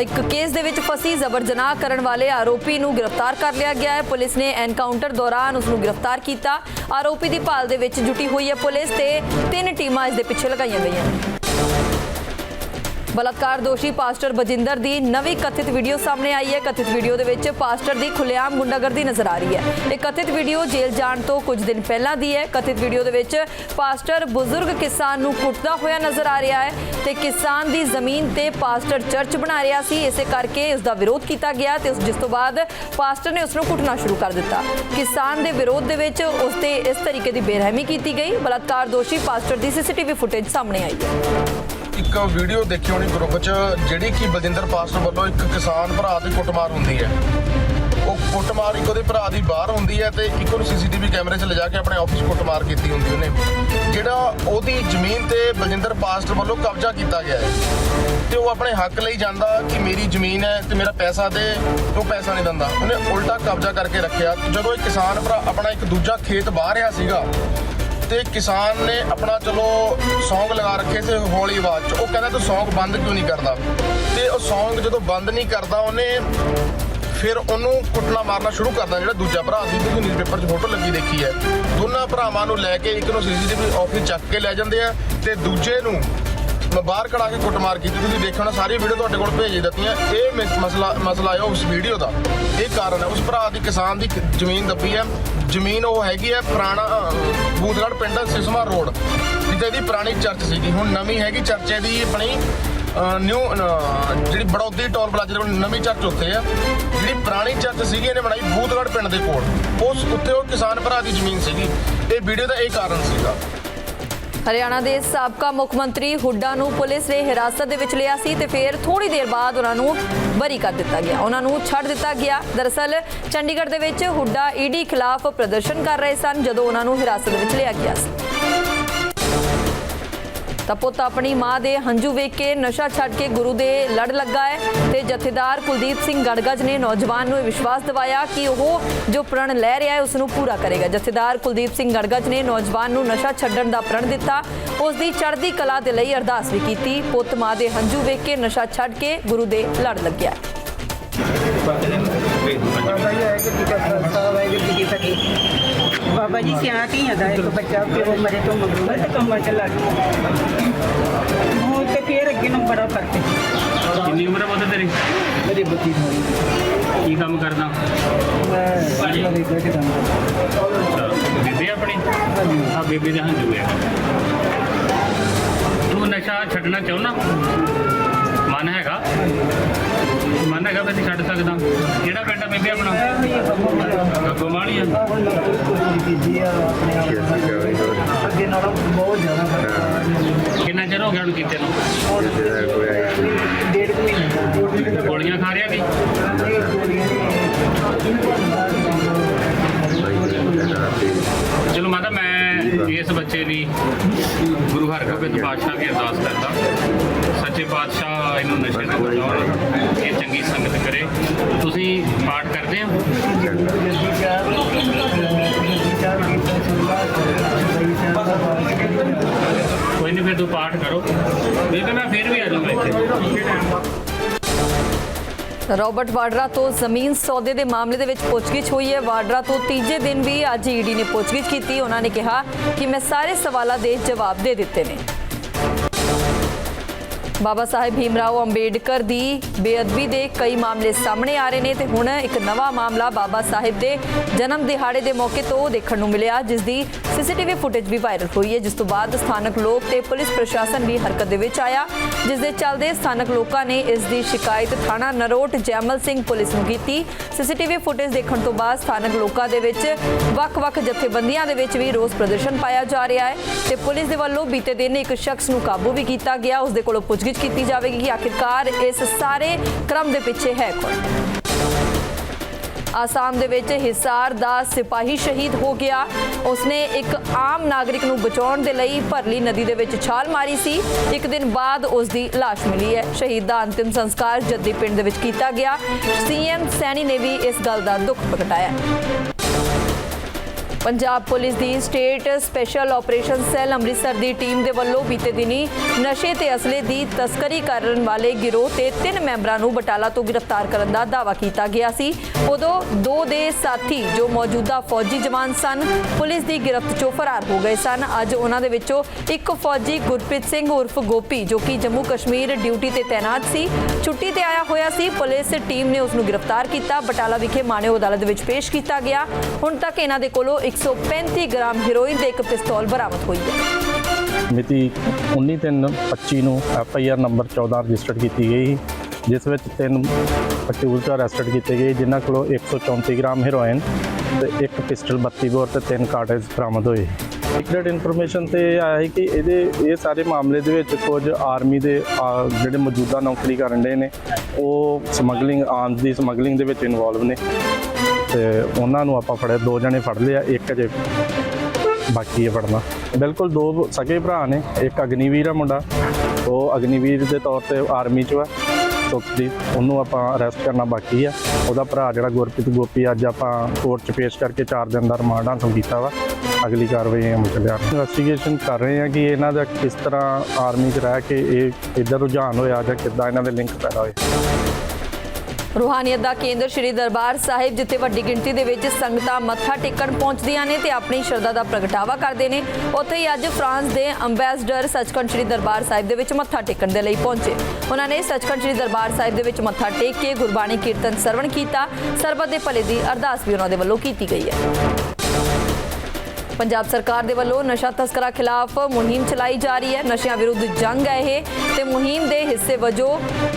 ਇੱਕ ਕੇਸ ਦੇ ਵਿੱਚ ਫਸੀ ਜਬਰ ਜਨਾਹ ਕਰਨ ਵਾਲੇ ਆਰੋਪੀ ਨੂੰ ਗ੍ਰਿਫਤਾਰ ਕਰ ਲਿਆ ਗਿਆ ਹੈ। ਪੁਲਿਸ ਨੇ ਐਨਕਾਊਂਟਰ ਦੌਰਾਨ ਉਸ ਨੂੰ ਗ੍ਰਿਫਤਾਰ ਕੀਤਾ। ਆਰੋਪੀ ਦੀ ਭਾਲ ਦੇ ਵਿੱਚ ਜੁਟੀ ਹੋਈ ਹੈ ਪੁਲਿਸ ਤੇ ਤਿੰਨ ਟੀਮਾਂ ਇਸ ਦੇ ਪਿੱਛੇ ਲਗਾਈਆਂ ਗਈਆਂ ਨੇ। ਬਲਾਤਕਾਰ ਦੋਸ਼ੀ ਪਾਸਟਰ ਬਜਿੰਦਰ ਦੀ ਨਵੀਂ ਕਥਿਤ ਵੀਡੀਓ ਸਾਹਮਣੇ ਆਈ ਹੈ। ਕਥਿਤ ਵੀਡੀਓ ਦੇ ਵਿੱਚ ਪਾਸਟਰ ਦੀ ਖੁੱਲੇਆਮ ਗੁੰਡਾਗਰਦੀ ਨਜ਼ਰ ਆ ਰਹੀ ਹੈ। ਇਹ ਕਥਿਤ ਵੀਡੀਓ ਜੇਲ੍ਹ ਜਾਣ ਤੋਂ ਕੁਝ ਦਿਨ ਪਹਿਲਾਂ ਦੀ ਹੈ। ਕਥਿਤ ਵੀਡੀਓ ਦੇ ਵਿੱਚ ਪਾਸਟਰ ਬਜ਼ੁਰਗ ਕਿਸਾਨ ਨੂੰ ਕੁੱਟਦਾ ਹੋਇਆ ਨਜ਼ਰ ਆ ਰਿਹਾ ਹੈ ਤੇ ਕਿਸਾਨ ਦੀ ਜ਼ਮੀਨ ਤੇ ਪਾਸਟਰ ਚਰਚ ਬਣਾ ਰਿਹਾ ਸੀ। ਇਸੇ ਕਰਕੇ ਉਸ ਦਾ ਵਿਰੋਧ ਕੀਤਾ ਗਿਆ ਤੇ ਉਸ ਜਿਸ ਤੋਂ ਬਾਅਦ ਪਾਸਟਰ ਨੇ ਉਸ ਨੂੰ ਕੁੱਟਣਾ ਸ਼ੁਰੂ ਕਰ ਦਿੱਤਾ। ਕਿਸਾਨ ਦੇ ਵਿਰੋਧ ਦੇ ਵਿੱਚ ਉਸ ਤੇ ਇਸ ਤਰੀਕੇ ਦੀ ਬੇਰਹਿਮੀ ਕੀਤੀ ਗਈ। ਬਲਾਤਕਾਰ ਦੋਸ਼ੀ ਪਾਸਟਰ ਦੀ ਸੀਸੀਟੀਵੀ ਫੁਟੇਜ ਸਾਹਮਣੇ ਆਈ ਹੈ। ਇੱਕ ਵੀਡੀਓ ਦੇਖੀ ਹੋਣੀ ਗਰੁੱਪ 'ਚ, ਜਿਹੜੀ ਕਿ ਬਲਜਿੰਦਰ ਪਾਸਟਰ ਵੱਲੋਂ ਇੱਕ ਕਿਸਾਨ ਭਰਾ ਦੀ ਕੁੱਟਮਾਰ ਹੁੰਦੀ ਹੈ। ਉਹ ਕੁੱਟਮਾਰ ਇੱਕ ਉਹਦੇ ਭਰਾ ਦੀ ਬਾਹਰ ਹੁੰਦੀ ਹੈ ਤੇ ਇੱਕ ਉਹਨੂੰ ਸੀਸੀਟੀਵੀ ਕੈਮਰੇ 'ਚ ਲਿਜਾ ਕੇ ਆਪਣੇ ਆਫਿਸ ਕੁੱਟਮਾਰ ਕੀਤੀ ਹੁੰਦੀ ਉਹਨੇ। ਜਿਹੜਾ ਉਹਦੀ ਜ਼ਮੀਨ ਤੇ ਬਲਜਿੰਦਰ ਪਾਸਟਰ ਵੱਲੋਂ ਕਬਜ਼ਾ ਕੀਤਾ ਗਿਆ ਹੈ ਤੇ ਉਹ ਆਪਣੇ ਹੱਕ ਲਈ ਜਾਂਦਾ ਕਿ ਮੇਰੀ ਜ਼ਮੀਨ ਹੈ ਤੇ ਮੇਰਾ ਪੈਸਾ ਦੇ, ਉਹ ਪੈਸਾ ਨਹੀਂ ਦਿੰਦਾ। ਉਹਨੇ ਉਲਟਾ ਕਬਜ਼ਾ ਕਰਕੇ ਰੱਖਿਆ। ਜਦੋਂ ਇਹ ਕਿਸਾਨ ਭਰਾ ਆਪਣਾ ਇੱਕ ਦੂਜਾ ਖੇਤ ਬਾਹ ਰਿਹਾ ਸੀਗਾ ਤੇ ਕਿਸਾਨ ਨੇ ਆਪਣਾ, ਚਲੋ ਸੌਂਗ ਲਗਾ ਰੱਖੇ ਸੀ ਹੌਲੀ ਆਵਾਜ਼ 'ਚ। ਉਹ ਕਹਿੰਦਾ ਤੂੰ ਸੌਂਗ ਬੰਦ ਕਿਉਂ ਨਹੀਂ ਕਰਦਾ? ਤੇ ਉਹ ਸੌਂਗ ਜਦੋਂ ਬੰਦ ਨਹੀਂ ਕਰਦਾ ਉਹਨੇ ਫਿਰ ਉਹਨੂੰ ਕੁੱਟਣਾ ਮਾਰਨਾ ਸ਼ੁਰੂ ਕਰਦਾ ਜਿਹੜਾ ਦੂਜਾ ਭਰਾ ਸੀ ਤੁਸੀਂ ਨਿਊਜ਼ਪੇਪਰ 'ਚ ਫੋਟੋ ਲੱਗੀ ਦੇਖੀ ਹੈ। ਦੋਨਾਂ ਭਰਾਵਾਂ ਨੂੰ ਲੈ ਕੇ ਇੱਕ ਨੂੰ ਸੀਸੀਟੀਵੀ ਆਫਿਸ ਚੱਕ ਕੇ ਲੈ ਜਾਂਦੇ ਆ ਤੇ ਦੂਜੇ ਨੂੰ ਮੈਂ ਬਾਹਰ ਕਢਾ ਕੇ ਕੁੱਟਮਾਰ ਕੀਤੀ। ਤੁਸੀਂ ਦੇਖੋ ਨਾ ਸਾਰੀ ਵੀਡੀਓ ਤੁਹਾਡੇ ਕੋਲ ਭੇਜ ਦਿੱਤੀਆਂ। ਇਹ ਮਿਸ- ਮਸਲਾ ਮਸਲਾ ਹੈ ਉਸ ਵੀਡੀਓ ਦਾ। ਇਹ ਕਾਰਨ ਹੈ। ਉਸ ਭਰਾ ਦੀ ਕਿਸਾਨ ਦੀ ਜ਼ਮੀਨ ਦੱਬੀ ਹੈ। ਜ਼ਮੀਨ ਉਹ ਹੈਗੀ ਹੈ ਪੁਰਾਣਾ ਅਹ, ਪਿੰਡ ਸਿਸਮਾ ਰੋਡ। ਜਿੱਥੇ ਦੀ ਪੁਰਾਣੀ ਚਰਚ ਸੀਗੀ। ਹੁਣ ਨਵੀਂ ਹੈਗੀ ਚਰਚੇ ਦੀ ਆਪਣੀ ਨਿਊ ਜਿਹੜੀ ਬੜੌਦੀ ਟੋਲ ਪਲਾਜ਼ੇ ਦੇ ਨਵੀਂ ਚਰਚ ਉੱਥੇ ਆ। ਜਿਹੜੀ ਪੁਰਾਣੀ ਚਰਚ ਸੀਗੀ, ਇਹਨੇ ਬਣਾਈ ਬੂਦਗੜ੍ਹ ਪਿੰਡ ਦੇ ਕੋਲ। ਉਸ ਉੱਥੇ ਉਹ ਕਿਸਾਨ ਭਰਾ ਦੀ ਜ਼ਮੀਨ ਸੀਗੀ। ਇਹ ਵੀਡੀਓ ਦਾ ਇਹ ਕਾਰਨ ਸੀਗਾ। ਹਰਿਆਣਾ ਦੇ ਸਾਬਕਾ ਮੁੱਖ ਮੰਤਰੀ ਹੁੱਡਾ ਨੂੰ ਪੁਲਿਸ ਨੇ ਹਿਰਾਸਤ ਦੇ ਵਿੱਚ ਲਿਆ ਸੀ ਤੇ ਫਿਰ ਥੋੜੀ ਦੇਰ ਬਾਅਦ ਉਹਨਾਂ ਨੂੰ ਬਰੀ ਕਰ ਦਿੱਤਾ ਗਿਆ। ਉਹਨਾਂ ਨੂੰ ਛੱਡ ਦਿੱਤਾ ਗਿਆ। ਦਰਅਸਲ, ਚੰਡੀਗੜ੍ਹ ਦੇ ਵਿੱਚ ਹੁੱਡਾ ਈਡੀ ਖਿਲਾਫ ਪ੍ਰਦਰਸ਼ਨ ਕਰ ਰਹੇ ਸਨ, ਜਦੋਂ ਉਹਨਾਂ ਨੂੰ ਹਿਰਾਸਤ ਵਿੱਚ ਲਿਆ ਗਿਆ ਸੀ। ਤਾਂ ਪੁੱਤ ਆਪਣੀ ਮਾਂ ਦੇ ਹੰਝੂ ਵੇਖ ਕੇ ਨਸ਼ਾ ਛੱਡ ਕੇ ਗੁਰੂ ਦੇ ਲੜ ਲੱਗਾ ਹੈ ਤੇ ਜਥੇਦਾਰ ਕੁਲਦੀਪ ਸਿੰਘ ਗੜਗੜ ਨੇ ਨੌਜਵਾਨ ਨੂੰ ਵਿਸ਼ਵਾਸ ਦਿਵਾਇਆ ਕਿ ਉਹ ਜੋ ਪ੍ਰਣ ਲੈ ਰਿਹਾ ਹੈ, ਉਸ ਨੂੰ ਪੂਰਾ ਕਰੇਗਾ। ਜਥੇਦਾਰ ਕੁਲਦੀਪ ਸਿੰਘ ਗੜਗੜ ਨੇ ਨੌਜਵਾਨ ਨੂੰ ਨਸ਼ਾ ਛੱਡਣ ਦਾ ਪ੍ਰਣ ਦਿੱਤਾ। ਉਸ ਦੀ ਚੜ੍ਹਦੀ ਕਲਾ ਦੇ ਲਈ ਅਰਦਾਸ ਵੀ ਕੀਤੀ। ਪੁੱਤ ਮਾਂ ਦੇ ਹੰਝੂ ਵੇਖ ਕੇ ਨਸ਼ਾ ਛੱਡ ਕੇ ਗੁਰੂ ਦੇ ਲੜ ਲੱਗਿਆ ਬਾਬਾ ਜੀ ਸਿਆਣਾ ਧੀਆਂ ਦਾ ਇੱਕ ਬੱਚਾ ਪਿਓ ਮਰੇ ਤੋਂ ਮਗਰੋਂ ਤੇ ਕੰਮਾਂ ਚ ਲੱਗ ਗਿਆ। ਹੁਣ ਤੇ ਫੇਰ ਅੱਗੇ ਨੂੰ ਬੜਾ ਫ਼ਰਕ ਹੈ ਕਿੰਨੀ ਉਮਰ ਹੈ ਤੇਰੀ? ਮੇਰੀ ਬੱਤੀ ਕੀ ਕੰਮ ਕਰਦਾ? ਮੈਂ ਬੇਟੇ ਦਾ ਬੇਬੇ ਆਪਣੀ? ਆ ਬੇਬੇ ਦੇ ਹੰਝੂ ਹੈ ਤੂੰ ਨਸ਼ਾ ਛੱਡਣਾ ਚਾਹੁੰਦਾ ਮਨ ਹੈਗਾ? ਮਨ ਹੈਗਾ ਅਸੀਂ ਛੱਡ ਸਕਦਾ। ਕਿਹੜਾ ਪਿੰਡ ਆ ਬੇਬੇ ਆਪਣਾ? ਗੱਗੋ ਮਾਲੀਆ ਅੱਗੇ ਨਾਲੋਂ ਬਹੁਤ ਜ਼ਿਆਦਾ ਕਿੰਨਾ ਚਿਰ ਹੋ ਗਿਆ ਉਹਨੂੰ ਕੀਤੇ ਨੂੰ? ਡੇਢ ਮਹੀਨੇ ਗੋਲੀਆਂ ਖਾ ਰਿਹਾ ਵੀ ਚਲੋ ਮਾਤਾ ਇਸ ਬੱਚੇ ਦੀ ਗੁਰੂ ਹਰਗੋਬਿੰਦ ਪਾਤਸ਼ਾਹ ਦੀ ਅਰਦਾਸ ਕਰਦਾ। ਸੱਚੇ ਪਾਤਸ਼ਾਹ ਇਹਨੂੰ ਨਸ਼ੇ ਤੋਂ ਬਚਾਉਣ ਇਹ ਚੰਗੀ ਸੰਗਤ ਕਰੇ। ਤੁਸੀਂ ਪਾਠ ਕਰਦੇ ਹੋ? ਕੋਈ ਨਹੀਂ ਫਿਰ ਤੂੰ ਪਾਠ ਕਰੋ। ਨਹੀਂ ਤਾਂ ਮੈਂ ਫਿਰ ਵੀ ਆ ਜਾਊਂਗਾ ਇੱਥੇ। ਰਾਬਰਟ ਵਾਡਰਾ ਤੋਂ ਜ਼ਮੀਨ ਸੌਦੇ ਦੇ ਮਾਮਲੇ ਦੇ ਵਿੱਚ ਪੁੱਛਗਿੱਛ ਹੋਈ ਹੈ। ਵਾਡਰਾ ਤੋਂ ਤੀਜੇ ਦਿਨ ਵੀ ਅੱਜ ਈਡੀ ਨੇ ਪੁੱਛਗਿੱਛ ਕੀਤੀ। ਉਹਨਾਂ ਨੇ ਕਿਹਾ ਕਿ ਮੈਂ ਸਾਰੇ ਸਵਾਲਾਂ ਦੇ ਜਵਾਬ ਦੇ ਦਿੱਤੇ ਨੇ। ਬਾਬਾ ਸਾਹਿਬ ਭੀਮਰਾਓ ਅੰਬੇਡਕਰ ਦੀ ਬੇਅਦਬੀ ਦੇ ਕਈ ਮਾਮਲੇ ਸਾਹਮਣੇ ਆ ਰਹੇ ਨੇ ਤੇ ਹੁਣ ਇੱਕ ਨਵਾਂ ਮਾਮਲਾ ਬਾਬਾ ਸਾਹਿਬ ਦੇ ਜਨਮ ਦਿਹਾੜੇ ਦੇ ਮੌਕੇ ਤੋਂ ਦੇਖਣ ਨੂੰ ਮਿਲਿਆ, ਜਿਸ ਦੀ ਸੀਸੀਟੀਵੀ ਫੁਟੇਜ ਵੀ ਵਾਇਰਲ ਹੋਈ ਹੈ, ਜਿਸ ਤੋਂ ਬਾਅਦ ਸਥਾਨਕ ਲੋਕ ਤੇ ਪੁਲਿਸ ਪ੍ਰਸ਼ਾਸਨ ਵੀ ਹਰਕਤ ਦੇ ਵਿੱਚ ਆਇਆ, ਜਿਸ ਦੇ ਚੱਲਦੇ ਸਥਾਨਕ ਲੋਕਾਂ ਨੇ ਇਸ ਦੀ ਸ਼ਿਕਾਇਤ ਥਾਣਾ ਨਰੋਟ ਜੈਮਲ ਸਿੰਘ ਪੁਲਿਸ ਨੂੰ ਕੀਤੀ। ਸੀਸੀਟੀਵੀ ਫੁਟੇਜ ਦੇਖਣ ਤੋਂ ਬਾਅਦ ਸਥਾਨਕ ਲੋਕਾਂ ਦੇ ਵਿੱਚ ਵੱਖ-ਵੱਖ ਜਥੇਬੰਦੀਆਂ ਦੇ ਵਿੱਚ ਵੀ ਰੋਸ ਪ੍ਰਦਰਸ਼ਨ ਪਾਇਆ ਜਾ ਰਿਹਾ ਹੈ ਤੇ ਪੁਲਿਸ ਦੇ ਵੱਲੋਂ ਬੀਤੇ ਦਿਨ ਇੱਕ ਸ਼ਖਸ ਨੂੰ ਕਾਬੂ ਵੀ ਕੀਤਾ ਗਿਆ, ਉਸ ਦੇ ਕੋਲੋਂ ਪੁੱਛਗਿੱਛ ਕੀਤੀ ਜਾਵੇਗੀ ਕਿ ਆਖਿਰਕਾਰ ਇਸ ਸਾਰੇ ਕ੍ਰਮ ਦੇ ਪਿੱਛੇ ਹੈ ਕੌਣ? ਆਸਾਮ ਦੇ ਵਿੱਚ ਹਿਸਾਰ ਦਾ ਸਿਪਾਹੀ ਸ਼ਹੀਦ ਹੋ ਗਿਆ। ਉਸਨੇ ਇੱਕ ਆਮ ਨਾਗਰਿਕ ਨੂੰ ਬਚਾਉਣ ਦੇ ਲਈ ਭਰਲੀ ਨਦੀ ਦੇ ਵਿੱਚ ਛਾਲ ਮਾਰੀ ਸੀ। ਇੱਕ ਦਿਨ ਬਾਅਦ ਉਸ ਦੀ ਲਾਸ਼ ਮਿਲੀ ਹੈ। ਸ਼ਹੀਦ ਦਾ ਅੰਤਿਮ ਸੰਸਕਾਰ ਜੱਦੀ ਪਿੰਡ ਦੇ ਵਿੱਚ ਕੀਤਾ ਗਿਆ। ਸੀਐਮ ਸੈਣੀ ਨੇ ਵੀ ਇਸ ਗੱਲ ਦਾ ਦੁੱਖ ਪ੍ਰਗਟਾਇਆ। ਪੰਜਾਬ ਪੁਲਿਸ ਦੀ state special operation cell Amritsar ਦੀ ਟੀਮ ਦੇ ਵੱਲੋਂ ਬੀਤੇ ਦਿਨੀ ਨਸ਼ੇ ਤੇ ਅਸਲੇ ਦੀ ਤਸਕਰੀ ਕਰਨ ਵਾਲੇ ਗਿਰੋਹ ਤੇ ਤਿੰਨ ਮੈਂਬਰਾਂ ਨੂੰ ਬਟਾਲਾ ਤੋਂ ਗ੍ਰਿਫਤਾਰ ਕਰਨ ਦਾ ਦਾਅਵਾ ਕੀਤਾ ਗਿਆ ਸੀ। ਉਦੋਂ ਦੋ ਦੇ ਸਾਥੀ ਜੋ ਮੌਜੂਦਾ ਫੌਜੀ ਜਵਾਨ ਸਨ, ਪੁਲਿਸ ਦੀ ਗ੍ਰਿਫਤ ਚੋਂ ਫਰਾਰ ਹੋ ਗਏ ਸਨ। ਅੱਜ ਉਹਨਾਂ ਦੇ ਵਿੱਚੋਂ ਇੱਕ ਫੌਜੀ ਗੁਰਪ੍ਰੀਤ ਸਿੰਘ ਉਰਫ ਗੋਪੀ, ਜੋ ਕਿ ਜੰਮੂ ਕਸ਼ਮੀਰ ਡਿਊਟੀ ਤੇ ਤਾਇਨਾਤ ਸੀ, ਛੁੱਟੀ ਤੇ ਆਇਆ ਹੋਇਆ ਸੀ। ਪੁਲਿਸ ਟੀਮ ਨੇ ਉਸ ਨੂੰ ਗ੍ਰਿਫਤਾਰ ਕੀਤਾ। ਬਟਾਲਾ ਵਿਖੇ ਮਾਣਯੋਗ ਅਦਾਲਤ ਵਿੱਚ ਪੇਸ਼ ਕੀਤਾ ਗਿਆ। ਹੁਣ ਤੱਕ ਇਹਨਾਂ ਦੇ ਕੋਲੋਂ 135 ਗ੍ਰਾਮ ਹੈਰੋਇਨ ਤੇ ਇੱਕ ਪਿਸਤੌਲ ਬਰਾਮਦ ਹੋਈ ਹੈ। ਮਿਤੀ 19/3/25 ਨੂੰ F I R number 14 registered ਕੀਤੀ ਗਈ ਜਿਸ ਵਿੱਚ ਤਿੰਨ ਅਕਿਊਜ਼ਡ ਅਰੈਸਟਡ ਕੀਤੇ ਗਏ ਜਿਨ੍ਹਾਂ ਕੋਲੋਂ 134 ਗ੍ਰਾਮ ਹੈਰੋਇਨ ਤੇ ਇੱਕ ਪਿਸਟਲ 32 ਬੋਰ ਤੇ ਤਿੰਨ ਕਾਰਟੇਜ ਬਰਾਮਦ ਹੋਏ। ਸੀਕ੍ਰੀਟ ਇਨਫੋਰਮੇਸ਼ਨ ਤੇ ਆਇਆ ਹੈ ਕਿ ਇਹਦੇ ਇਹ ਸਾਰੇ ਮਾਮਲੇ ਦੇ ਵਿੱਚ ਕੁਝ ਆਰਮੀ ਦੇ ਆ, ਜਿਹੜੇ ਮੌਜੂਦਾ ਨੌਕਰੀ ਕਰਨ ਦੇ ਨੇ ਉਹ ਸਮਗਲਿੰਗ ਆਰਮਸ ਦੀ ਸਮਗਲਿੰਗ ਦੇ ਵਿੱਚ ਇਨਵੋਲਵ ਨੇ। ਤੇ ਉਹਨਾਂ ਨੂੰ ਆਪਾਂ ਫੜੇ, ਦੋ ਜਣੇ ਫੜ ਲਿਆ ਇੱਕ ਅਜੇ ਬਾਕੀ ਹੈ ਫੜਨਾ। ਬਿਲਕੁਲ ਦੋ ਸਕੇ ਭਰਾ ਨੇ, ਇੱਕ ਅਗਨੀਵੀਰ ਆ ਮੁੰਡਾ, ਉਹ ਅਗਨੀਵੀਰ ਦੇ ਤੌਰ ਤੇ ਆਰਮੀ 'ਚ ਵਾ। ਸੁਖਦੀਪ ਉਹਨੂੰ ਆਪਾਂ ਅਰੈਸਟ ਕਰਨਾ ਬਾਕੀ ਆ। ਉਹਦਾ ਭਰਾ ਜਿਹੜਾ ਗੁਰਪ੍ਰੀਤ ਗੋਪੀ ਅੱਜ ਆਪਾਂ ਕੋਰਟ 'ਚ ਪੇਸ਼ ਕਰਕੇ 4 ਦਿਨ ਦਾ ਰਿਮਾਂਡ ਹਾਸਲ ਕੀਤਾ ਵਾ। ਅਗਲੀ ਕਾਰਵਾਈ ਅਮਲ ਚ ਲਿਆ। ਇਨਵੈਸਟੀਗੇਸ਼ਨ ਕਰ ਰਹੇ ਆ ਕਿ ਇਹਨਾਂ ਦਾ ਕਿਸ ਤਰ੍ਹਾਂ ਆਰਮੀ 'ਚ ਰਹਿ ਕੇ ਇਹ ਇੱਧਰ ਰੁਝਾਨ ਹੋਇਆ ਜਾਂ ਕਿੱਦਾਂ ਇਹਨਾਂ ਦੇ ਲਿੰਕ ਪੈਦਾ ਹੋਏ। ਰੂਹਾਨੀਅਤ ਦਾ ਕੇਂਦਰ ਸ਼੍ਰੀ ਦਰਬਾਰ ਸਾਹਿਬ, ਜਿੱਥੇ ਵੱਡੀ ਗਿਣਤੀ ਦੇ ਵਿੱਚ ਸੰਗਤਾਂ ਮੱਥਾ ਟੇਕਣ ਪਹੁੰਚਦੀਆਂ ਨੇ ਤੇ ਆਪਣੀ ਸ਼ਰਧਾ ਦਾ ਪ੍ਰਗਟਾਵਾ ਕਰਦੇ ਨੇ, ਉੱਥੇ ਹੀ ਅੱਜ ਫਰਾਂਸ ਦੇ ਅੰਬੈਸਡਰ ਸੱਚਖੰਡ ਸ਼੍ਰੀ ਦਰਬਾਰ ਸਾਹਿਬ ਦੇ ਵਿੱਚ ਮੱਥਾ ਟੇਕਣ ਦੇ ਲਈ ਪਹੁੰਚੇ। ਉਹਨਾਂ ਨੇ ਸੱਚਖੰਡ ਸ਼੍ਰੀ ਦਰਬਾਰ ਸਾਹਿਬ ਦੇ ਵਿੱਚ ਮੱਥਾ ਟੇਕ ਕੇ ਗੁਰਬਾਣੀ ਕੀਰਤਨ ਸਰਵਣ ਕੀਤਾ। ਸਰਬਤ ਦੇ ਭਲੇ ਦੀ ਅਰਦਾਸ ਵੀ ਉਹਨਾਂ ਦੇ ਵੱਲੋਂ ਕੀਤੀ ਗਈ ਹੈ। ਪੰਜਾਬ ਸਰਕਾਰ ਦੇ ਵੱਲੋਂ ਨਸ਼ਾ ਤਸਕਰਾਂ ਖਿਲਾਫ ਮੁਹਿੰਮ ਚਲਾਈ ਜਾ ਰਹੀ ਹੈ। ਨਸ਼ਿਆਂ ਵਿਰੁੱਧ ਜੰਗ ਹੈ ਇਹ ਤੇ ਮੁਹਿੰਮ ਦੇ ਹਿੱਸੇ ਵਜੋਂ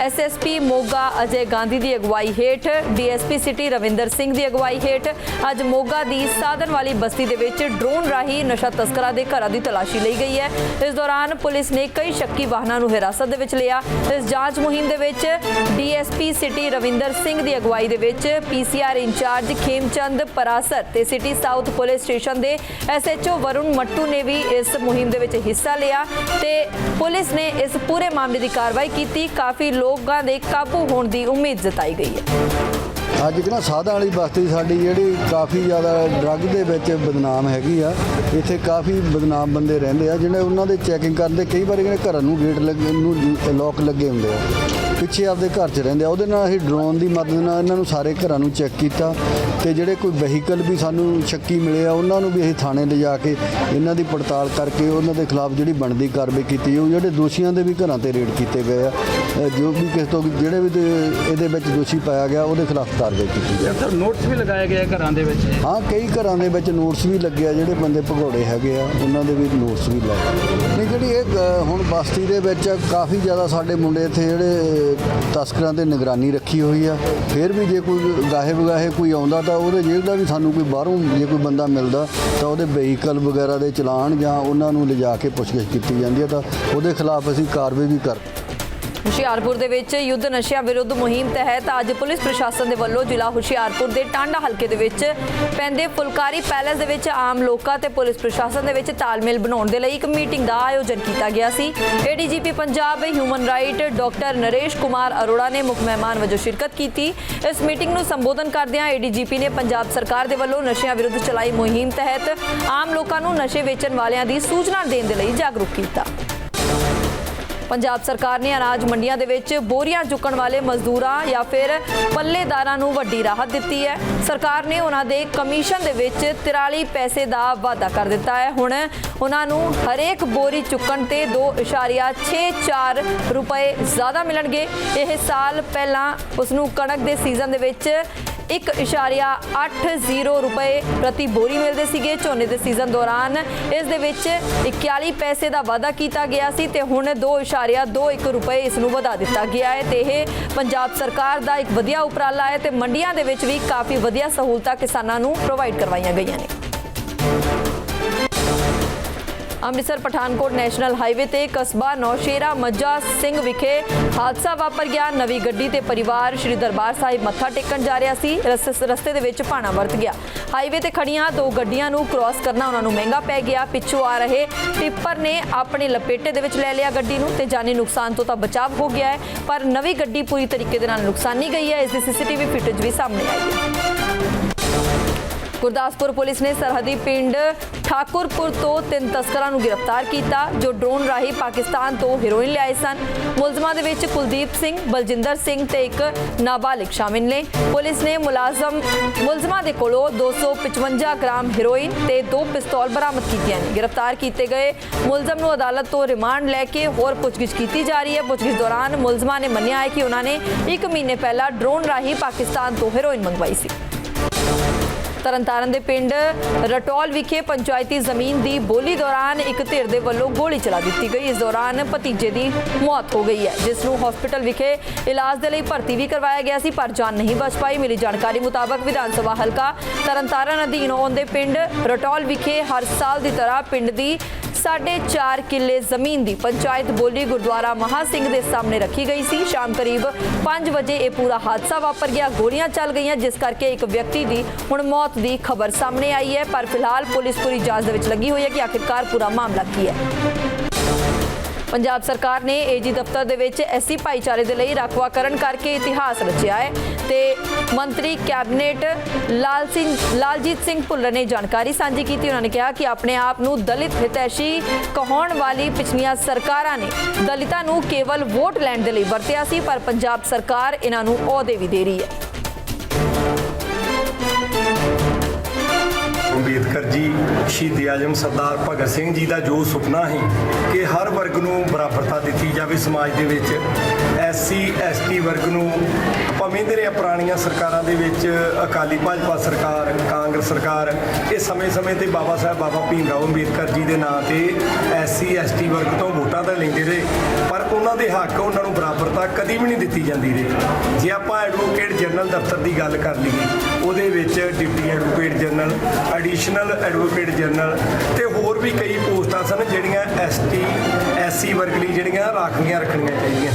ਐਸਐਸਪੀ ਮੋਗਾ ਅਜੇ ਗਾਂਧੀ ਦੀ ਅਗਵਾਈ ਹੇਠ, ਡੀਐਸਪੀ ਸਿਟੀ ਰਵਿੰਦਰ ਸਿੰਘ ਦੀ ਅਗਵਾਈ ਹੇਠ, ਅੱਜ ਮੋਗਾ ਦੀ ਸਾਧਨ ਵਾਲੀ ਬਸਤੀ ਦੇ ਵਿੱਚ ਡਰੋਨ ਰਾਹੀਂ ਨਸ਼ਾ ਤਸਕਰਾਂ ਦੇ ਘਰਾਂ ਦੀ ਤਲਾਸ਼ੀ ਲਈ ਗਈ ਹੈ। ਇਸ ਦੌਰਾਨ ਪੁਲਿਸ ਨੇ ਕਈ ਸ਼ੱਕੀ ਵਾਹਨਾਂ ਨੂੰ ਹਿਰਾਸਤ ਦੇ ਵਿੱਚ ਲਿਆ। ਇਸ ਜਾਂਚ ਮੁਹਿੰਮ ਦੇ ਵਿੱਚ ਡੀਐਸਪੀ ਸਿਟੀ ਰਵਿੰਦਰ ਸਿੰਘ ਦੀ ਅਗਵਾਈ ਦੇ ਵਿੱਚ PCR in charge Khemchand Parashar ਤੇ ਸਿਟੀ ਸਾਊਥ ਪੁਲਿਸ ਸਟੇਸ਼ਨ ਦੇ ਐਸਐਚਓ ਵਰੁਣ ਮੱਟੂ ਨੇ ਵੀ ਇਸ ਮੁਹਿੰਮ ਦੇ ਵਿੱਚ ਹਿੱਸਾ ਲਿਆ ਤੇ ਪੁਲਿਸ ਨੇ ਇਸ ਪੂਰੇ ਮਾਮਲੇ ਦੀ ਕਾਰਵਾਈ ਕੀਤੀ। ਕਾਫੀ ਲੋਕਾਂ ਦੇ ਕਾਬੂ ਹੋਣ ਦੀ ਉਮੀਦ ਜਤਾਈ ਗਈ ਹੈ। ਅੱਜ ਨਾ ਸਾਧਾਂ ਵਾਲੀ ਬਸਤੀ ਸਾਡੀ ਜਿਹੜੀ ਕਾਫੀ ਜ਼ਿਆਦਾ ਡਰੱਗ ਦੇ ਵਿੱਚ ਬਦਨਾਮ ਹੈਗੀ ਆ। ਇੱਥੇ ਕਾਫੀ ਬਦਨਾਮ ਬੰਦੇ ਰਹਿੰਦੇ ਆ ਜਿਹੜੇ ਉਹਨਾਂ ਦੇ ਚੈਕਿੰਗ ਕਰਦੇ ਕਈ ਵਾਰੀ ਇਹਨਾਂ ਘਰਾਂ ਨੂੰ ਗੇਟ ਲੱਗੇ ਨੂੰ ਲੋਕ ਲੱਗੇ ਹੁੰਦੇ ਆ। ਪਿੱਛੇ ਆਪਦੇ ਘਰ 'ਚ ਰਹਿੰਦੇ ਆ। ਉਹਦੇ ਨਾਲ ਅਸੀਂ ਡਰੋਨ ਦੀ ਮਦਦ ਨਾਲ ਇਹਨਾਂ ਨੂੰ ਸਾਰੇ ਘਰਾਂ ਨੂੰ ਚੈੱਕ ਕੀਤਾ ਤੇ ਜਿਹੜੇ ਕੋਈ ਵਹੀਕਲ ਵੀ ਸਾਨੂੰ ਸ਼ੱਕੀ ਮਿਲੇ ਆ ਉਹਨਾਂ ਨੂੰ ਵੀ ਅਸੀਂ ਥਾਣੇ ਲਿਜਾ ਕੇ ਇਹਨਾਂ ਦੀ ਪੜਤਾਲ ਕਰਕੇ ਉਹਨਾਂ ਦੇ ਖਿਲਾਫ ਜਿਹੜੀ ਬਣਦੀ ਕਾਰਵਾਈ ਕੀਤੀ ਜਾਊ ਜਿਹੜੇ ਦੋਸ਼ੀਆਂ ਦੇ ਵੀ ਘਰਾਂ ਤੇ ਰੇਡ ਕੀਤੇ ਗਏ ਆ। ਜੋ ਵੀ ਕਿਸੇ ਤੋਂ ਜਿਹੜੇ ਵੀ ਇਹਦੇ ਵਿੱਚ ਦੋਸ਼ੀ ਪਾਇਆ ਗਿਆ ਉਹਦੇ ਖਿਲਾਫ ਕਾਰਵਾਈ ਕੀਤੀ ਜਾਏ ਸਰ ਨੋਟਸ ਵੀ ਲਗਾਏ ਗਏ ਘਰਾਂ ਦੇ ਵਿੱਚ? ਹਾਂ ਕਈ ਘਰਾਂ ਦੇ ਵਿੱਚ ਨੋਟਸ ਵੀ ਲੱਗੇ ਆ ਜਿਹੜੇ ਬੰਦੇ ਭਗੌੜੇ ਹੈਗੇ ਆ ਉਹਨਾਂ ਦੇ ਵੀ ਨੋਟਸ ਵੀ ਲੱਗੇ ਨਹੀਂ ਜਿਹੜੀ ਇਹ ਹੁਣ ਬਸਤੀ ਦੇ ਵਿੱਚ ਕਾਫੀ ਜ਼ਿਆਦਾ ਸਾਡੇ ਮੁੰਡੇ ਇੱਥੇ ਜਿਹੜੇ ਤਸਕਰਾਂ ਤੇ ਨਿਗਰਾਨੀ ਰੱਖੀ ਹੋਈ ਆ। ਫਿਰ ਵੀ ਜੇ ਕੋਈ ਗਾਹੇ ਬਗਾਹੇ ਕੋਈ ਆਉਂਦਾ ਤਾਂ ਉਹਦੇ ਜੇਲ੍ਹ ਵੀ ਸਾਨੂੰ ਕੋਈ ਬਾਹਰੋਂ ਜੇ ਕੋਈ ਬੰਦਾ ਮਿਲਦਾ ਤਾਂ ਉਹਦੇ ਵਹੀਕਲ ਵਗੈਰਾ ਦੇ ਚਲਾਨ ਜਾਂ ਉਹਨਾਂ ਨੂੰ ਲਿਜਾ ਕੇ ਪੁੱਛਗਿੱਛ ਕੀਤੀ ਜਾਂਦੀ ਹੈ ਤਾਂ ਉਹਦੇ ਖਿਲਾਫ ਅਸੀਂ ਕਾਰਵਾਈ ਵੀ ਕਰ ਹੁਸ਼ਿਆਰਪੁਰ ਦੇ ਵਿੱਚ ਯੁੱਧ ਨਸ਼ਿਆਂ ਵਿਰੁੱਧ ਮੁਹਿੰਮ ਤਹਿਤ ਅੱਜ ਪੁਲਿਸ ਪ੍ਰਸ਼ਾਸਨ ਦੇ ਵੱਲੋਂ ਜ਼ਿਲ੍ਹਾ ਹੁਸ਼ਿਆਰਪੁਰ ਦੇ ਟਾਂਡਾ ਹਲਕੇ ਦੇ ਵਿੱਚ ਪੈਂਦੇ ਫੁਲਕਾਰੀ ਪੈਲੇਸ ਦੇ ਵਿੱਚ ਆਮ ਲੋਕਾਂ ਤੇ ਪੁਲਿਸ ਪ੍ਰਸ਼ਾਸਨ ਦੇ ਵਿੱਚ ਤਾਲਮੇਲ ਬਣਾਉਣ ਦੇ ਲਈ ਇੱਕ ਮੀਟਿੰਗ ਦਾ ਆਯੋਜਨ ਕੀਤਾ ਗਿਆ ਸੀ। ADGP Punjab human right doctor Naresh Kumar Arora ਨੇ ਮੁੱਖ ਮਹਿਮਾਨ ਵਜੋਂ ਸ਼ਿਰਕਤ ਕੀਤੀ। ਇਸ ਮੀਟਿੰਗ ਨੂੰ ਸੰਬੋਧਨ ਕਰਦਿਆਂ ਏਡੀਜੀਪੀ ਨੇ ਪੰਜਾਬ ਸਰਕਾਰ ਦੇ ਵੱਲੋਂ ਨਸ਼ਿਆਂ ਵਿਰੁੱਧ ਚਲਾਈ ਮੁਹਿੰਮ ਤਹਿਤ ਆਮ ਲੋਕਾਂ ਨੂੰ ਨਸ਼ੇ ਵੇਚਣ ਵਾਲਿਆਂ ਦੀ ਸੂਚਨਾ ਦੇਣ ਦੇ ਲਈ ਜਾਗਰੂਕ ਕੀਤਾ। ਪੰਜਾਬ ਸਰਕਾਰ ਨੇ ਅਨਾਜ ਮੰਡੀਆਂ ਦੇ ਵਿੱਚ ਬੋਰੀਆਂ ਚੁੱਕਣ ਵਾਲੇ ਮਜ਼ਦੂਰਾਂ ਜਾਂ ਫਿਰ ਪੱਲੇਦਾਰਾਂ ਨੂੰ ਵੱਡੀ ਰਾਹਤ ਦਿੱਤੀ ਹੈ। ਸਰਕਾਰ ਨੇ ਉਹਨਾਂ ਦੇ ਕਮਿਸ਼ਨ ਦੇ ਵਿੱਚ 43 ਪੈਸੇ ਦਾ ਵਾਅਦਾ ਕਰ ਦਿੱਤਾ ਹੈ। ਹੁਣ ਉਹਨਾਂ ਨੂੰ ਹਰੇਕ ਬੋਰੀ ਚੁੱਕਣ ਤੇ 2.64 ਰੁਪਏ ਜ਼ਿਆਦਾ ਮਿਲਣਗੇ। ਇਹ ਸਾਲ ਪਹਿਲਾਂ ਉਸ ਨੂੰ ਕਣਕ ਦੇ ਸੀਜ਼ਨ ਦੇ ਵਿੱਚ 1.80 ਰੁਪਏ ਪ੍ਰਤੀ ਬੋਰੀ ਮਿਲਦੇ ਸੀਗੇ। ਝੋਨੇ ਦੇ ਸੀਜ਼ਨ ਦੌਰਾਨ ਇਸ ਦੇ ਵਿੱਚ 41 ਪੈਸੇ ਦਾ ਵਾਅਦਾ ਕੀਤਾ ਗਿਆ ਸੀ ਤੇ ਹੁਣ 2.21 ਰੁਪਏ ਇਸ ਨੂੰ ਵਧਾ ਦਿੱਤਾ ਗਿਆ ਹੈ ਤੇ ਇਹ ਪੰਜਾਬ ਸਰਕਾਰ ਦਾ ਇੱਕ ਵਧੀਆ ਉਪਰਾਲਾ ਹੈ ਤੇ ਮੰਡੀਆਂ ਦੇ ਵਿੱਚ ਵੀ ਕਾਫੀ ਵਧੀਆ ਸਹੂਲਤਾਂ ਕਿਸਾਨਾਂ ਨੂੰ ਪ੍ਰੋਵਾਈਡ ਕਰਵਾਈਆਂ ਗਈਆਂ ਨੇ। ਅੰਮ੍ਰਿਤਸਰ ਪਠਾਨਕੋਟ ਨੈਸ਼ਨਲ ਹਾਈਵੇ ਤੇ ਕਸਬਾ ਨੌਸ਼ੇਰਾ ਮੱਜਾ ਸਿੰਘ ਵਿਖੇ ਹਾਦਸਾ ਵਾਪਰ ਗਿਆ। ਨਵੀਂ ਗੱਡੀ ਤੇ ਪਰਿਵਾਰ ਸ਼੍ਰੀ ਦਰਬਾਰ ਸਾਹਿਬ ਮੱਥਾ ਟੇਕਣ ਜਾ ਰਿਹਾ ਸੀ। ਰਸਤੇ ਰਸਤੇ ਦੇ ਵਿੱਚ ਪਾਣਾ ਵਰਤ ਗਿਆ। ਹਾਈਵੇ ਤੇ ਖੜੀਆਂ ਦੋ ਗੱਡੀਆਂ ਨੂੰ ਕ੍ਰਾਸ ਕਰਨਾ ਉਹਨਾਂ ਨੂੰ ਮਹਿੰਗਾ ਪੈ ਗਿਆ। ਪਿੱਛੋਂ ਆ ਰਹੇ ਟਿੱਪਰ ਨੇ ਆਪਣੇ ਲਪੇਟੇ ਦੇ ਵਿੱਚ ਲੈ ਲਿਆ ਗੱਡੀ ਨੂੰ ਤੇ ਜਾਨੀ ਨੁਕਸਾਨ ਤੋਂ ਤਾਂ ਬਚਾਅ ਹੋ ਗਿਆ ਹੈ, ਪਰ ਨਵੀਂ ਗੱਡੀ ਪੂਰੀ ਤਰੀਕੇ ਦੇ ਨਾਲ ਨੁਕਸਾਨੀ ਗਈ ਹੈ। ਇਸ ਦੀ ਸੀਸੀਟੀਵੀ ਫੁਟੇਜ ਵੀ ਸਾਹਮਣੇ ਆਈ ਹੈ। ਗੁਰਦਾਸਪੁਰ ਪੁਲਿਸ ਨੇ ਸਰਹੱਦੀ ਪਿੰਡ ਠਾਕੁਰਪੁਰ ਤੋਂ ਤਿੰਨ ਤਸਕਰਾਂ ਨੂੰ ਗ੍ਰਿਫਤਾਰ ਕੀਤਾ, ਜੋ ਡਰੋਨ ਰਾਹੀਂ ਪਾਕਿਸਤਾਨ ਤੋਂ ਹੈਰੋਇਨ ਲਿਆਏ ਸਨ। ਮੁਲਜ਼ਮਾਂ ਦੇ ਵਿੱਚ ਕੁਲਦੀਪ ਸਿੰਘ, ਬਲਜਿੰਦਰ ਸਿੰਘ ਤੇ ਇੱਕ ਨਾਬਾਲਿਗ ਸ਼ਾਮਿਲ ਨੇ। ਪੁਲਿਸ ਨੇ ਮੁਲਾਜ਼ਮ ਮੁਲਜ਼ਮਾਂ ਦੇ ਕੋਲੋਂ 255 ਗ੍ਰਾਮ ਹੈਰੋਇਨ ਤੇ ਦੋ ਪਿਸਤੌਲ ਬਰਾਮਦ ਕੀਤੀਆਂ ਨੇ। ਗ੍ਰਿਫਤਾਰ ਕੀਤੇ ਗਏ ਮੁਲਜ਼ਮ ਨੂੰ ਅਦਾਲਤ ਤੋਂ ਰਿਮਾਂਡ ਲੈ ਕੇ ਹੋਰ ਪੁੱਛਗਿੱਛ ਕੀਤੀ ਜਾ ਰਹੀ ਹੈ। ਪੁੱਛਗਿੱਛ ਦੌਰਾਨ ਮੁਲਜ਼ਮਾਂ ਨੇ ਮੰਨਿਆ ਹੈ ਕਿ ਉਹਨਾਂ ਨੇ 1 ਮਹੀਨੇ ਪਹਿਲਾਂ ਡਰੋਨ ਰਾਹੀਂ ਪਾਕਿਸਤਾਨ ਤੋਂ ਹੈਰੋਇਨ ਮੰਗਵਾਈ ਸੀ। ਤਰਨਤਾਰਨ ਦੇ ਪਿੰਡ ਰਟੌਲ ਵਿਖੇ ਪੰਚਾਇਤੀ ਜ਼ਮੀਨ ਦੀ ਬੋਲੀ ਦੌਰਾਨ ਇੱਕ ਧਿਰ ਦੇ ਵੱਲੋਂ ਗੋਲੀ ਚਲਾ ਦਿੱਤੀ ਗਈ। ਇਸ ਦੌਰਾਨ ਭਤੀਜੇ ਦੀ ਮੌਤ ਹੋ ਗਈ ਹੈ, ਜਿਸ ਨੂੰ ਹਸਪੀਟਲ ਵਿਖੇ ਇਲਾਜ ਦੇ ਲਈ ਭਰਤੀ ਵੀ ਕਰਵਾਇਆ ਗਿਆ ਸੀ, ਪਰ ਜਾਨ ਨਹੀਂ ਬਚ ਪਾਈ। ਮਿਲੀ ਜਾਣਕਾਰੀ ਮੁਤਾਬਕ ਵਿਧਾਨ ਸਭਾ ਹਲਕਾ ਤਰਨਤਾਰਨ ਅਧੀਨ ਆਉਂਦੇ ਪਿੰਡ ਰਟੌਲ ਵਿਖੇ ਹਰ ਸਾਲ ਦੀ ਤਰ੍ਹਾਂ ਪਿੰਡ ਦੀ 4.5 ਕਿੱਲੇ ਜ਼ਮੀਨ ਦੀ ਪੰਚਾਇਤ ਬੋਲੀ ਗੁਰਦੁਆਰਾ ਮਹਾ ਸਿੰਘ ਦੇ ਸਾਹਮਣੇ ਰੱਖੀ ਗਈ ਸੀ। ਸ਼ਾਮ ਕਰੀਬ 5 ਵਜੇ ਇਹ ਪੂਰਾ ਹਾਦਸਾ ਵਾਪਰ ਗਿਆ। ਗੋਲੀਆਂ ਚੱਲ ਗਈਆਂ, ਜਿਸ ਕਰਕੇ ਇੱਕ ਵਿਅਕਤੀ ਦੀ ਹੁਣ ਮੌਤ ਦੀ ਖਬਰ ਸਾਹਮਣੇ ਆਈ ਹੈ। ਪਰ ਫਿਲਹਾਲ ਪੁਲਿਸ ਪੂਰੀ ਜਾਂਚ ਦੇ ਵਿੱਚ ਲੱਗੀ ਹੋਈ ਹੈ ਕਿ ਆਖਿਰਕਾਰ ਪੂਰਾ ਮਾਮਲਾ ਕੀ ਹੈ। ਪੰਜਾਬ ਸਰਕਾਰ ਨੇ ਏਜੀ ਦਫ਼ਤਰ ਦੇ ਵਿੱਚ ਐਸੀ ਭਾਈਚਾਰੇ ਦੇ ਲਈ ਰਾਖਵਾਂਕਰਨ ਕਰਕੇ ਇਤਿਹਾਸ ਰਚਿਆ ਹੈ ਤੇ ਮੰਤਰੀ ਕੈਬਨਿਟ ਲਾਲ ਸਿੰਘ, ਲਾਲਜੀਤ ਸਿੰਘ ਭੁੱਲਰ ਨੇ ਜਾਣਕਾਰੀ ਸਾਂਝੀ ਕੀਤੀ। ਉਹਨਾਂ ਨੇ ਕਿਹਾ ਕਿ ਆਪਣੇ ਆਪ ਨੂੰ ਦਲਿਤ ਹਿਤੈਸ਼ੀ ਕਹਾਉਣ ਵਾਲੀ ਪਿਛਲੀਆਂ ਸਰਕਾਰਾਂ ਨੇ ਦਲਿਤਾਂ ਨੂੰ ਕੇਵਲ ਵੋਟ ਲੈਣ ਦੇ ਲਈ ਵਰਤਿਆ ਸੀ, ਪਰ ਪੰਜਾਬ ਸਰਕਾਰ ਇਹਨਾਂ ਨੂੰ ਅਹੁਦੇ ਵੀ ਦੇ ਰਹੀ ਹੈ। ਅੰਬੇਦਕਰ ਜੀ, ਸ਼ਹੀਦ ਆਜਮ ਸਰਦਾਰ ਭਗਤ ਸਿੰਘ ਜੀ ਦਾ ਜੋ ਸੁਪਨਾ ਸੀ ਕਿ ਹਰ ਵਰਗ ਨੂੰ ਬਰਾਬਰਤਾ ਦਿੱਤੀ ਜਾਵੇ ਸਮਾਜ ਦੇ ਵਿੱਚ ਐਸਸੀ, ਐਸਟੀ ਵਰਗ ਨੂੰ ਆਪਾਂ ਵੇਖਦੇ ਰਹੇ ਹਾਂ ਪੁਰਾਣੀਆਂ ਸਰਕਾਰਾਂ ਦੇ ਵਿੱਚ, ਅਕਾਲੀ ਭਾਜਪਾ ਸਰਕਾਰ, ਕਾਂਗਰਸ ਸਰਕਾਰ, ਇਹ ਸਮੇਂ-ਸਮੇਂ ਤੇ ਬਾਬਾ ਸਾਹਿਬ, ਬਾਬਾ ਭੀਮ ਰਾਓ ਅੰਬੇਦਕਰ ਜੀ ਦੇ ਨਾਂ ਤੇ ਐਸਸੀ, ਐਸਟੀ ਵਰਗ ਤੋਂ ਵੋਟਾਂ ਤਾਂ ਲੈਂਦੇ ਰਹੇ, ਪਰ ਉਹਨਾਂ ਦੇ ਹੱਕ ਉਹਨਾਂ ਨੂੰ ਬਰਾਬਰਤਾ ਕਦੀ ਵੀ ਨਹੀਂ ਦਿੱਤੀ ਜਾਂਦੀ ਰਹੀ। ਜੇ ਆਪਾਂ ਐਡਵੋਕੇਟ ਜਨਰਲ ਦਫ਼ਤਰ ਦੀ ਗੱਲ ਕਰ ਲਈਏ, ਉਹਦੇ ਵਿੱਚ deputy advocate general, additional advocate general ਤੇ ਹੋਰ ਵੀ ਕਈ ਪੋਸਟਾਂ ਸਨ ਜਿਹੜੀਆਂ ਐਸਟੀ, ਐਸਸੀ ਵਰਗ ਲਈ ਜਿਹੜੀਆਂ ਰਾਖਵੀਆਂ ਰੱਖਣੀਆਂ ਚਾਹੀਦੀਆਂ।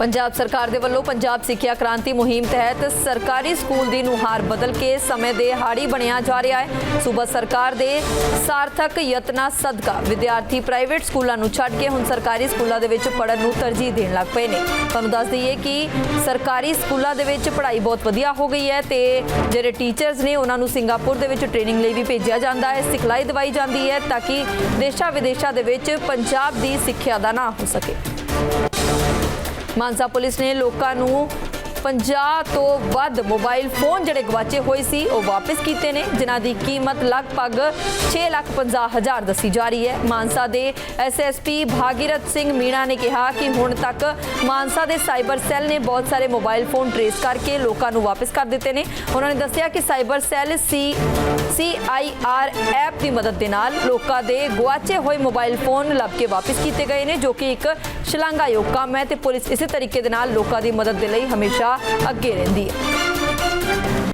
ਪੰਜਾਬ ਸਰਕਾਰ ਦੇ ਵੱਲੋਂ ਪੰਜਾਬ ਸਿੱਖਿਆ ਕ੍ਰਾਂਤੀ ਮੁਹਿੰਮ ਤਹਿਤ ਸਰਕਾਰੀ ਸਕੂਲ ਦੀ ਨੁਹਾਰ ਬਦਲ ਕੇ ਸਮੇਂ ਦੇ ਹਾੜੀ ਬਣਿਆ ਜਾ ਰਿਹਾ ਹੈ। ਸੂਬਾ ਸਰਕਾਰ ਦੇ ਸਾਰਥਕ ਯਤਨਾਂ ਸਦਕਾ ਵਿਦਿਆਰਥੀ ਪ੍ਰਾਈਵੇਟ ਸਕੂਲਾਂ ਨੂੰ ਛੱਡ ਕੇ ਹੁਣ ਸਰਕਾਰੀ ਸਕੂਲਾਂ ਦੇ ਵਿੱਚ ਪੜ੍ਹਨ ਨੂੰ ਤਰਜੀਹ ਦੇਣ ਲੱਗ ਪਏ ਨੇ। ਤੁਹਾਨੂੰ ਦੱਸ ਦਈਏ ਕਿ ਸਰਕਾਰੀ ਸਕੂਲਾਂ ਦੇ ਵਿੱਚ ਪੜ੍ਹਾਈ ਬਹੁਤ ਵਧੀਆ ਹੋ ਗਈ ਹੈ ਤੇ ਜਿਹੜੇ ਟੀਚਰਸ ਨੇ ਉਹਨਾਂ ਨੂੰ ਸਿੰਗਾਪੁਰ ਦੇ ਵਿੱਚ ਟ੍ਰੇਨਿੰਗ ਲਈ ਵੀ ਭੇਜਿਆ ਜਾਂਦਾ ਹੈ। ਸਿਖਲਾਈ ਦਿਵਾਈ ਜਾਂਦੀ ਹੈ ਤਾਂ ਕਿ ਦੇਸ਼ਾਂ ਵਿਦੇਸ਼ਾਂ ਦੇ ਵਿੱਚ ਪੰਜਾਬ ਦੀ ਸਿੱਖਿਆ ਦਾ ਨਾ ਹੋ ਸਕੇ। ਮਾਨਸਾ ਪੁਲਿਸ ਨੇ ਲੋਕਾਂ ਨੂੰ 50 ਤੋਂ ਵੱਧ ਮੋਬਾਈਲ ਫੋਨ ਜਿਹੜੇ ਗਵਾਚੇ ਹੋਏ ਸੀ, ਉਹ ਵਾਪਸ ਕੀਤੇ ਨੇ, ਜਿਨ੍ਹਾਂ ਦੀ ਕੀਮਤ ਲਗਭਗ 6 ਲੱਖ 50 ਹਜ਼ਾਰ ਦੱਸੀ ਜਾ ਰਹੀ ਹੈ। ਮਾਨਸਾ ਦੇ ਐਸਐਸਪੀ ਭਾਗੀਰਥ ਸਿੰਘ ਮੀਣਾ ਨੇ ਕਿਹਾ ਕਿ ਹੁਣ ਤੱਕ ਮਾਨਸਾ ਦੇ ਸਾਈਬਰ ਸੈੱਲ ਨੇ ਬਹੁਤ ਸਾਰੇ ਮੋਬਾਈਲ ਫੋਨ ਟ੍ਰੇਸ ਕਰਕੇ ਲੋਕਾਂ ਨੂੰ ਵਾਪਸ ਕਰ ਦਿੱਤੇ ਨੇ। ਉਹਨਾਂ ਨੇ ਦੱਸਿਆ ਕਿ cyber cell C CIR app ਦੀ ਮਦਦ ਦੇ ਨਾਲ ਲੋਕਾਂ ਦੇ ਗਵਾਚੇ ਹੋਏ ਮੋਬਾਈਲ ਫੋਨ ਲੱਭ ਕੇ ਵਾਪਸ ਕੀਤੇ ਗਏ ਨੇ, ਜੋ ਕਿ ਇੱਕ ਸ਼ਲਾਘਾਯੋਗ ਕੰਮ ਹੈ ਤੇ ਪੁਲਿਸ ਇਸੇ ਤਰੀਕੇ ਦੇ ਨਾਲ ਲੋਕਾਂ ਦੀ ਮਦਦ ਦੇ ਲਈ ਹਮੇਸ਼ਾ ਹਮੇਸ਼ਾ ਅੱਗੇ ਰਹਿੰਦੀ ਹੈ।